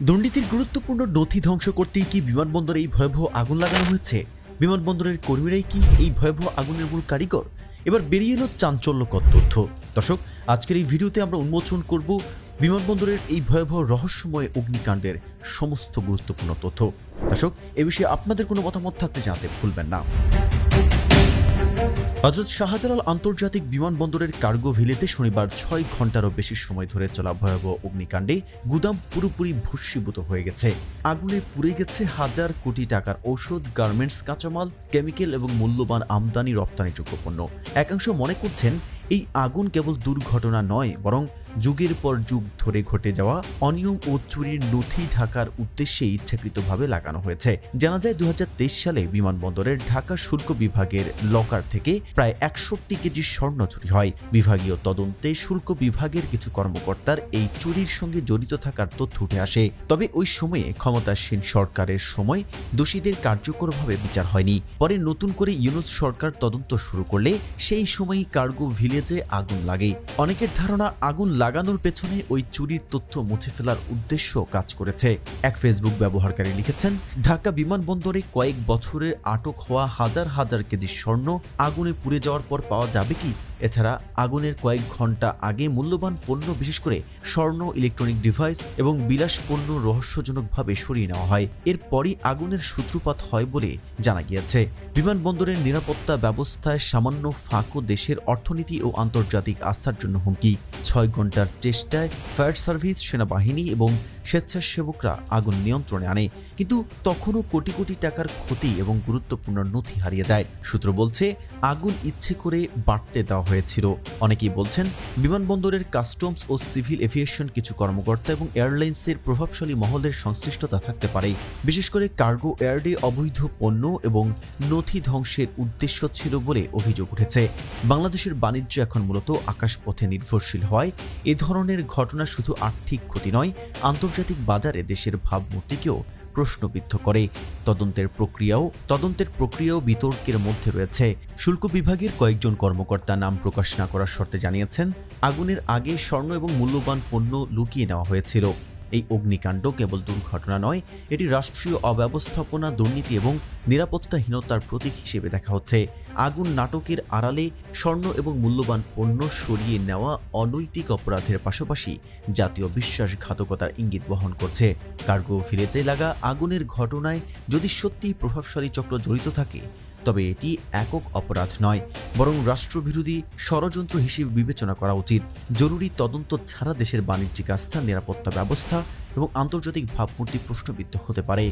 দুর্নীতির গুরুত্বপূর্ণ নথি ধ্বংস করতেই কি বিমানবন্দরে এই ভয়াবহ আগুন লাগানো হয়েছে? বিমানবন্দরের কর্মীরাই কি এই ভয়াবহ আগুনের মূল কারিগর? এবার বেরিয়ে এলো চাঞ্চল্যকর তথ্য। দর্শক, আজকের এই ভিডিওতে আমরা উন্মোচন করব বিমানবন্দরের এই ভয়াবহ রহস্যময় অগ্নিকাণ্ডের সমস্ত গুরুত্বপূর্ণ তথ্য। দর্শক, এ বিষয়ে আপনাদের কোনো মতামত থাকলে জানাতে ভুলবেন না। হজরত শাহজালাল আন্তর্জাতিক বিমানবন্দরের কার্গো ভিলেজে শনিবার ছয় ঘন্টারও বেশি সময় ধরে চলা ভয়াবহ অগ্নিকাণ্ডে গুদাম পুরোপুরি ভস্মীভূত হয়ে গেছে। আগুনে পুড়ে গেছে হাজার কোটি টাকার ঔষধ, গার্মেন্টস, কাঁচামাল, কেমিক্যাল এবং মূল্যবান আমদানি রপ্তানিযোগ্য পণ্য। একাংশ মনে করছেন, এই আগুন কেবল দুর্ঘটনা নয়, বরং যুগের পর যুগ ধরে ঘটে যাওয়া অনিয়ম ও চুরির নথি ঢাকার উদ্দেশ্যে ইচ্ছাকৃতভাবে লাগানো হয়েছে। জানা যায় দু সালে বিমানবন্দরের ঢাকা শুল্ক বিভাগের লকার থেকে প্রায় একষট্টি কেজি স্বর্ণ চুরি হয়। বিভাগীয় তদন্তে শুল্ক বিভাগের কিছু কর্মকর্তার এই চুরির সঙ্গে জড়িত থাকার তথ্য উঠে আসে। তবে ওই সময়ে ক্ষমতাসীন সরকারের সময় দোষীদের কার্যকরভাবে বিচার হয়নি। পরে নতুন করে ইউনুস সরকার তদন্ত শুরু করলে সেই সময়ই কার্গো ভিলেজে আগুন লাগে। অনেকের ধারণা আগুন লাগানোর পেছনে ওই চুরির তথ্য মুছে ফেলার উদ্দেশ্য কাজ করেছে। এক ফেসবুক ব্যবহারকারী লিখেছেন, ঢাকা বিমানবন্দরে কয়েক বছরের আটক হওয়া হাজার হাজার কেজি স্বর্ণ আগুনে পুড়ে যাওয়ার পর পাওয়া যাবে কি? এছাড়া আগুনের কয়েক ঘণ্টা আগে মূল্যবান পণ্য, বিশেষ করে স্বর্ণ ইলেকট্রনিক ডিভাইস এবং বিলাস পণ্য রহস্যজনকভাবে সরিয়ে নেওয়া হয়। এরপরই আগুনের সূত্রপাত হয় বলে জানা গিয়েছে। বিমানবন্দরের নিরাপত্তা ব্যবস্থায় সামান্য ফাঁকও দেশের অর্থনীতি ও আন্তর্জাতিক আস্থার জন্য হুমকি। ছয় ঘণ্টার চেষ্টায় ফায়ার সার্ভিস, সেনাবাহিনী এবং স্বেচ্ছাসেবকরা আগুন নিয়ন্ত্রণে আনে। কিন্তু তখনও কোটি কোটি টাকার ক্ষতি এবং গুরুত্বপূর্ণ নথি হারিয়ে যায়। সূত্র বলছে, আগুন ইচ্ছে করে বাড়তে দেওয়া হয়েছিল। অনেকেই বলছেন, বিমানবন্দরের কাস্টমস ও সিভিল এভিয়েশন কিছু কর্মকর্তা এবং এয়ারলাইন্সের প্রভাবশালী মহলের সংশ্লিষ্টতা থাকতে পারে। বিশেষ করে কার্গো এয়ারডে অবৈধ পণ্য এবং নথি ধ্বংসের উদ্দেশ্য ছিল বলে অভিযোগ উঠেছে। বাংলাদেশের বাণিজ্য এখন মূলত আকাশপথে নির্ভরশীল হয়। এ ধরনের ঘটনা শুধু আর্থিক ক্ষতি নয়, আন্তর্জাতিক বাজারে দেশের ভাবমূর্তিকেও প্রশ্নবিদ্ধ করে। তদন্তের প্রক্রিয়াও তদন্তের প্রক্রিয়াও বিতর্কের মধ্যে রয়েছে। শুল্ক বিভাগের কয়েকজন কর্মকর্তা নাম প্রকাশ না করার শর্তে জানিয়েছেন, আগুনের আগে স্বর্ণ এবং মূল্যবান পণ্য লুকিয়ে নেওয়া হয়েছিল। এই অগ্নিকাণ্ড কেবল দুর্ঘটনা নয়, এটি রাষ্ট্রীয় অব্যবস্থাপনা, দুর্নীতি এবং নিরাপত্তাহীনতার প্রতীক হিসেবে দেখা হচ্ছে। আগুন নাটকের আড়ালে স্বর্ণ এবং মূল্যবান পণ্য সরিয়ে নেওয়া অনৈতিক অপরাধের পাশাপাশি জাতীয় বিশ্বাসঘাতকতার ইঙ্গিত বহন করছে। কার্গো ভিলেজে লাগা আগুনের ঘটনায় যদি সত্যিই প্রভাবশালী চক্র জড়িত থাকে তবে এটি একক অপরাধ নয়, বরং রাষ্ট্রবিরোধী ষড়যন্ত্র হিসেবে বিবেচনা করা উচিত। জরুরি তদন্ত ছাড়া দেশের বাণিজ্যিক আস্থা নিরাপত্তা ব্যবস্থা এবং আন্তর্জাতিক ভাবমূর্তি প্রশ্নবিদ্ধ হতে পারে।